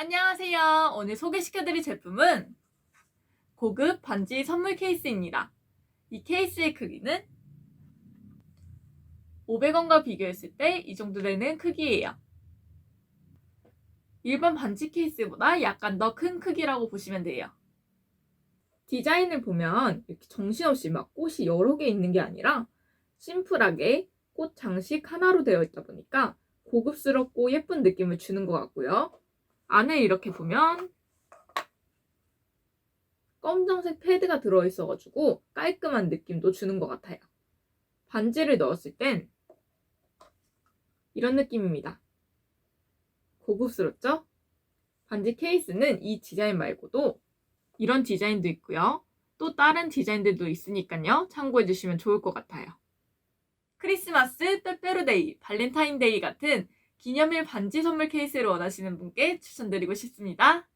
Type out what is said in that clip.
안녕하세요. 오늘 소개시켜드릴 제품은 고급 반지 선물 케이스입니다. 이 케이스의 크기는 500원과 비교했을 때 이 정도 되는 크기예요. 일반 반지 케이스보다 약간 더 큰 크기라고 보시면 돼요. 디자인을 보면 이렇게 정신없이 막 꽃이 여러 개 있는 게 아니라 심플하게 꽃 장식 하나로 되어 있다 보니까 고급스럽고 예쁜 느낌을 주는 것 같고요. 안에 이렇게 보면 검정색 패드가 들어있어가지고 깔끔한 느낌도 주는 것 같아요. 반지를 넣었을 땐 이런 느낌입니다. 고급스럽죠? 반지 케이스는 이 디자인 말고도 이런 디자인도 있고요. 또 다른 디자인들도 있으니까요. 참고해 주시면 좋을 것 같아요. 크리스마스, 빼빼로데이, 발렌타인데이 같은 기념일 반지 선물 케이스를 원하시는 분께 추천드리고 싶습니다.